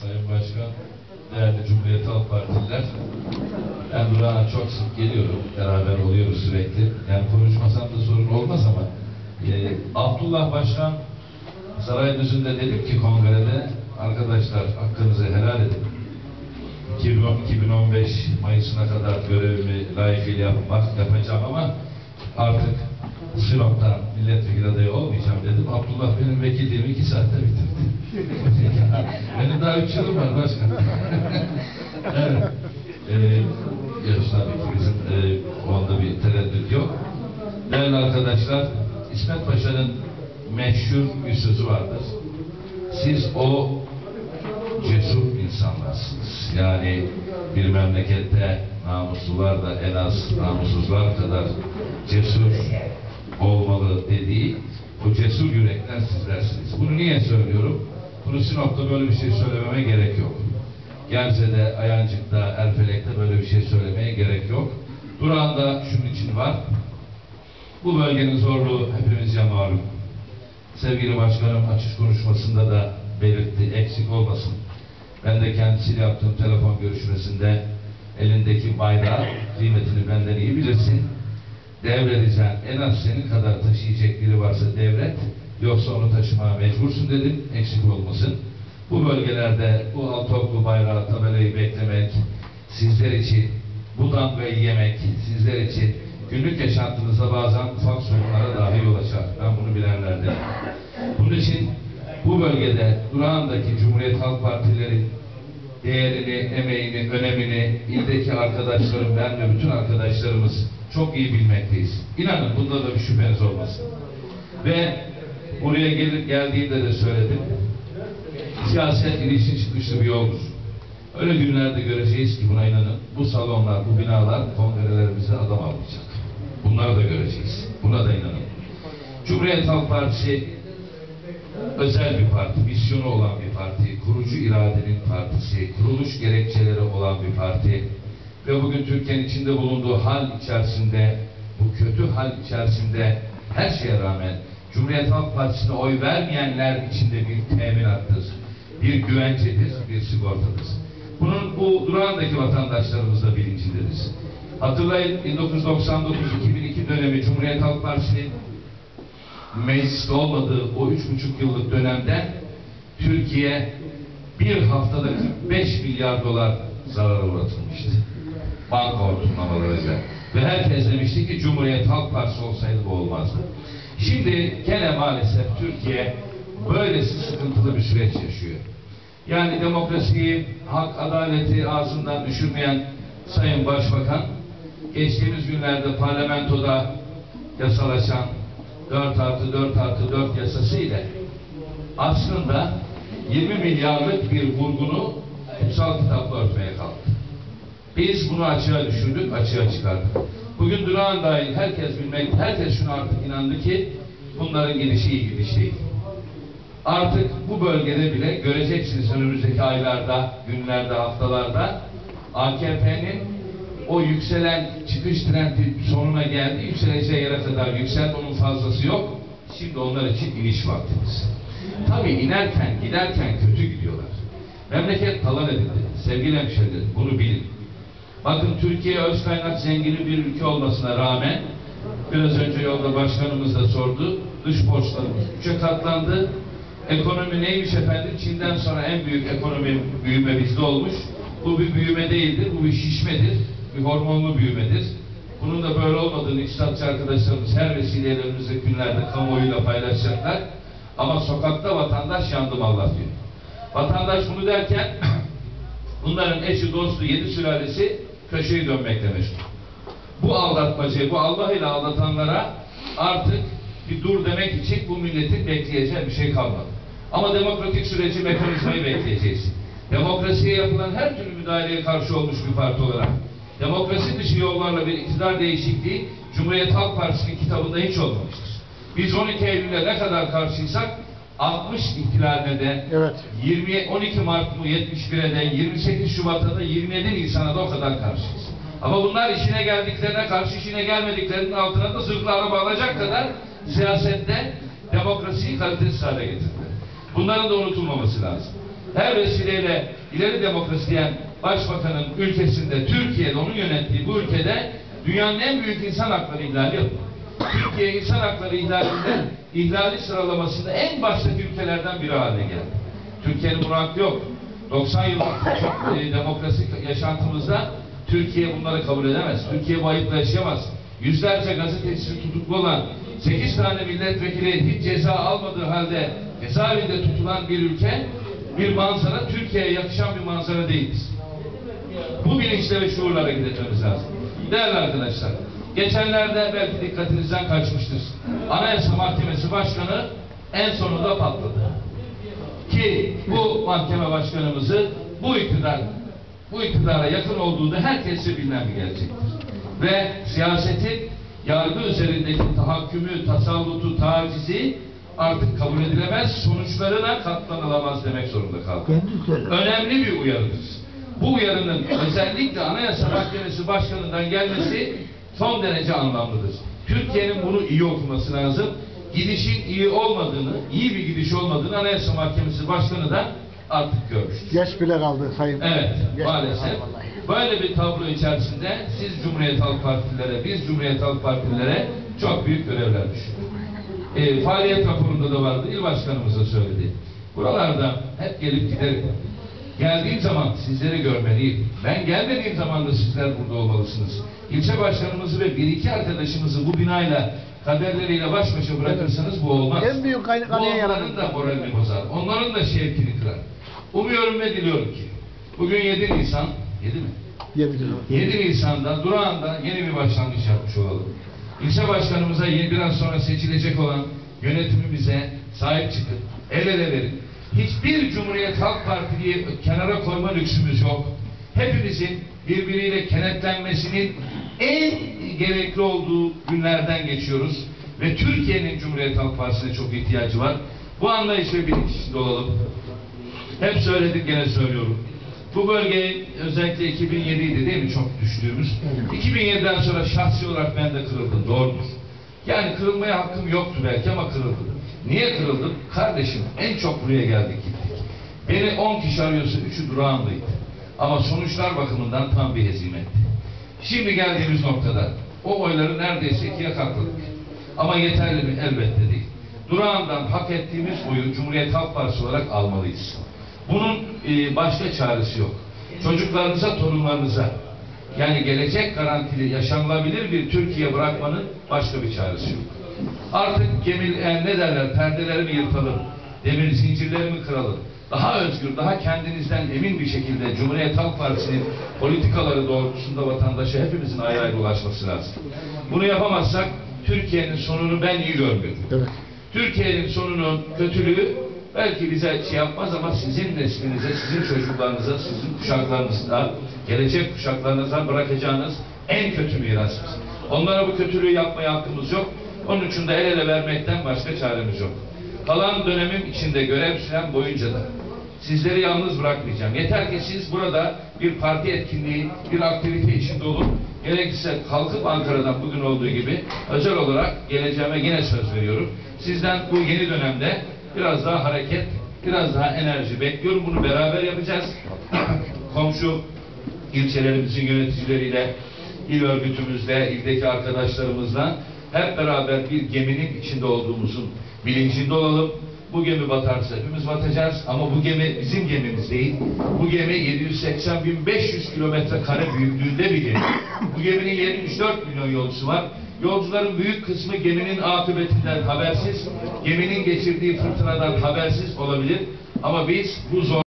Sayın Başkan, değerli Cumhuriyet Halk Partililer, ben Duran'a çok sık geliyorum, beraber oluyoruz sürekli. Yani konuşmasam da sorun olmaz ama e, Abdullah Başkan Sarayüzü'nde dedim ki kongrede, arkadaşlar hakkınızı helal edin. 2010 2015 Mayıs'ına kadar görevimi layıkıyla yapmak yapacağım ama artık Sinop'tan milletvekili adayı olmayacağım dedim. Abdullah benim vekilliğimi iki saatte bitirdi. benim daha üç yılım var başkan. evet. Ee, ki bizim e, onda bir tereddüt yok. Değerli arkadaşlar, İsmet Paşa'nın meşhur bir sözü vardır. Siz o cesur insanlarsınız. Yani bir memlekette namuslular da en az namussuzlar kadar cesur olmalı dediği o cesur yürekler sizlersiniz. Bunu niye söylüyorum? Bunu Sinop'ta böyle bir şey söylememe gerek yok. Gerze'de, Ayancık'ta, Erfelek'te böyle bir şey söylemeye gerek yok. Duran'da şunun için var. Bu bölgenin zorluğu hepimizce malum. Sevgili başkanım açış konuşmasında da belirtti, eksik olmasın. Ben de kendisiyle yaptığım telefon görüşmesinde elindeki bayrağı kıymetini benden iyi bilirsin. Devredeceğim. En az senin kadar taşıyacak biri varsa devret. Yoksa onu taşımaya mecbursun dedim. Eksik olmasın. Bu bölgelerde bu altoklu bayrağı tabelayı beklemek, sizler için bu damgayı yemek, sizler için günlük yaşantınızda bazen ufak sorunlara dahi yol. Ben bunu bilenlerdenim. Bunun için bu bölgede Durağan'daki Cumhuriyet Halk Partileri değerini, emeğini, önemini ildeki arkadaşlarım, ben ve bütün arkadaşlarımız çok iyi bilmekteyiz. İnanın bunda da bir şüpheniz olmasın. Ve buraya gelip geldiğimde de söyledim. Siyaset inişin çıkışlı bir yoldur. Öyle günlerde göreceğiz ki buna inanın. Bu salonlar, bu binalar kongrelerimize adam almayacak. Bunları da göreceğiz. Buna da inanın. Cumhuriyet Halk Partisi özel bir parti, misyonu olan bir parti, kurucu iradenin partisi, kuruluş gerekçeleri olan bir parti ve bugün Türkiye'nin içinde bulunduğu hal içerisinde, bu kötü hal içerisinde her şeye rağmen Cumhuriyet Halk Partisi'ne oy vermeyenler içinde bir teminattır, bir güvencedir, bir sigortadır. Bunun bu Duran'daki vatandaşlarımız da bilincindedir. Hatırlayın 1999-2002 dönemi Cumhuriyet Halk Partisi'nin mecliste olmadığı o üç buçuk yıllık dönemde Türkiye bir haftada 45 milyar dolar zarara uğratılmıştı. Banka hortumlamalarıyla. Ve herkes demişti ki Cumhuriyet Halk Partisi olsaydı bu olmazdı. Şimdi gene maalesef Türkiye böylesi sıkıntılı bir süreç yaşıyor. Yani demokrasiyi, hak, adaleti ağzından düşürmeyen Sayın Başbakan geçtiğimiz günlerde parlamentoda yasalaşan 4 artı 4 artı 4 yasası ile aslında 20 milyarlık bir vurgunu kutsal kitapla örtmeye kalktı. Biz bunu açığa düşürdük, açığa çıkardık. Bugün durağan dahil herkes bilmek, herkes şuna artık inandı ki bunların gidişi iyi gidiş. Artık bu bölgede bile göreceksiniz önümüzdeki aylarda, günlerde, haftalarda AKP'nin o yükselen çıkış trendi sonuna geldi. Yükseleceği yere kadar yükseldi. Onun fazlası yok. Şimdi onlar için iniş vaktimiz. Tabii inerken, giderken kötü gidiyorlar. Memleket talan edildi. Sevgili hemşehrilerim bunu bilin. Bakın Türkiye öz kaynak zengini bir ülke olmasına rağmen biraz önce yolda başkanımız da sordu. Dış borçlarımız üçe katlandı. Ekonomi neymiş efendim? Çin'den sonra en büyük ekonomi büyüme bizde olmuş. Bu bir büyüme değildir, bu bir şişmedir bir hormonlu büyümedir. Bunun da böyle olmadığını iktisatçı arkadaşlarımız her vesileyle önümüzdeki günlerde kamuoyuyla paylaşacaklar. Ama sokakta vatandaş yandım Allah diyor. Vatandaş bunu derken bunların eşi, dostu, yedi sülalesi köşeyi dönmekle meşgul. Bu aldatmacı, bu Allah ile aldatanlara artık bir dur demek için bu milletin bekleyeceği bir şey kalmadı. Ama demokratik süreci mekanizmayı bekleyeceğiz. Demokrasiye yapılan her türlü müdahaleye karşı olmuş bir parti olarak demokrasi dışı yollarla bir iktidar değişikliği Cumhuriyet Halk Partisi'nin kitabında hiç olmamıştır. Biz 12 Eylül'e ne kadar karşıysak 60 ihtilaline de Evet. 20 12 Mart 71'e de 28 Şubat'a da 27 Nisan'a da o kadar karşıyız. Ama bunlar işine geldiklerine karşı işine gelmediklerinin altına da zırhlı araba alacak kadar siyasette demokrasiyi kalitesiz hale getirdiler. Bunların da unutulmaması lazım. Her vesileyle ileri demokrasi diyen başbakanın ülkesinde, Türkiye'de, onun yönettiği bu ülkede dünyanın en büyük insan hakları ihlali yapıyor. Türkiye insan hakları ihlalinde, ihlali sıralamasında en baştaki ülkelerden biri haline geldi. Türkiye'nin buna hakkı yok. 90 yıllık çok e, demokrasi yaşantımızda Türkiye bunları kabul edemez. Türkiye bu ayıpla yaşayamaz. Yüzlerce gazetecisi tutuklu olan 8 tane milletvekili hiç ceza almadığı halde cezaevinde tutulan bir ülke bir manzara Türkiye'ye yakışan bir manzara değildir. Bu bilinçle ve şuurla hareket etmemiz lazım. Değerli arkadaşlar, geçenlerde belki dikkatinizden kaçmıştır. Anayasa Mahkemesi Başkanı en sonunda patladı. Ki bu mahkeme başkanımızı bu iktidar, bu iktidara yakın olduğu da herkese bilinen bir gerçektir. Ve siyasetin yargı üzerindeki tahakkümü, tasallutu, tacizi artık kabul edilemez, sonuçlarına katlanılamaz demek zorunda kaldı önemli bir uyarıdır. Bu uyarının özellikle Anayasa Mahkemesi Başkanı'ndan gelmesi son derece anlamlıdır. Türkiye'nin bunu iyi okuması lazım. Gidişin iyi olmadığını, iyi bir gidiş olmadığını Anayasa Mahkemesi Başkanı da artık görmüştür. Yaş bile kaldı sayın. Evet, bile maalesef. Böyle bir tablo içerisinde siz Cumhuriyet Halk Partililere, biz Cumhuriyet Halk Partililere çok büyük görevler düşüyor. E, faaliyet raporunda da vardı, il başkanımız da söyledi. Buralarda hep gelip giderim. Geldiğim zaman sizleri görmeliyim. Ben gelmediğim zaman da sizler burada olmalısınız. İlçe başkanımızı ve bir iki arkadaşımızı bu binayla kaderleriyle baş başa bırakırsanız bu olmaz. En büyük kay- bu kanıya yarar. onların da moralini bozar. Onların da şevkini kırar. Umuyorum ve diliyorum ki bugün 7 Nisan, 7 mi? Diyebilirim. 7 Nisan'da Durağan'da yeni bir başlangıç yapmış olalım. İlçe başkanımıza biraz sonra seçilecek olan yönetimimize sahip çıkın, el ele verin. Hiçbir Cumhuriyet Halk Partili'yi kenara koyma lüksümüz yok. Hepimizin birbiriyle kenetlenmesinin en gerekli olduğu günlerden geçiyoruz. Ve Türkiye'nin Cumhuriyet Halk Partisi'ne çok ihtiyacı var. Bu anlayış ve bilinç içinde olalım. Hep söyledik gene söylüyorum. Bu bölge özellikle 2007'ydi değil mi çok düştüğümüz. 2007'den sonra şahsi olarak ben de kırıldım doğrudur. Yani kırılmaya hakkım yoktu belki ama kırıldım. Niye kırıldım? Kardeşim en çok buraya geldik gittik. Beni 10 kişi arıyorsa 3'ü durağındaydı. Ama sonuçlar bakımından tam bir hezimetti. Şimdi geldiğimiz noktada o oyları neredeyse ikiye katladık. Ama yeterli mi? Elbette değil. Durağından hak ettiğimiz oyu Cumhuriyet Halk Partisi olarak almalıyız. Bunun e, başka çaresi yok. Çocuklarınıza, torunlarınıza yani gelecek garantili, yaşanılabilir bir Türkiye bırakmanın başka bir çaresi yok. Artık gemil, ne derler, perdelerimi yırtalım, demir zincirlerimi kıralım. Daha özgür, daha kendinizden emin bir şekilde Cumhuriyet Halk Partisi'nin politikaları doğrultusunda vatandaşa hepimizin ayrı ayrı ulaşması lazım. Bunu yapamazsak Türkiye'nin sonunu ben iyi görmüyorum. Evet. Türkiye'nin sonunun kötülüğü belki bize şey yapmaz ama sizin neslinize, sizin çocuklarınıza, sizin kuşaklarınızda, gelecek kuşaklarınıza bırakacağınız en kötü mirasımız. Onlara bu kötülüğü yapmaya hakkımız yok. Onun için de el ele vermekten başka çaremiz yok. Kalan dönemim içinde görev süren boyunca da sizleri yalnız bırakmayacağım. Yeter ki siz burada bir parti etkinliği, bir aktivite içinde olun. Gerekirse kalkıp Ankara'dan bugün olduğu gibi özel olarak geleceğime yine söz veriyorum. Sizden bu yeni dönemde biraz daha hareket, biraz daha enerji bekliyorum. Bunu beraber yapacağız. Komşu ilçelerimizin yöneticileriyle, il örgütümüzle, ildeki arkadaşlarımızla hep beraber bir geminin içinde olduğumuzun bilincinde olalım. Bu gemi batarsa hepimiz batacağız ama bu gemi bizim gemimiz değil. Bu gemi 780.500 kilometre kare büyüklüğünde bir gemi. Bu geminin 74 milyon yolcusu var. Yolcuların büyük kısmı geminin akıbetinden habersiz, geminin geçirdiği fırtınadan habersiz olabilir. Ama biz bu zor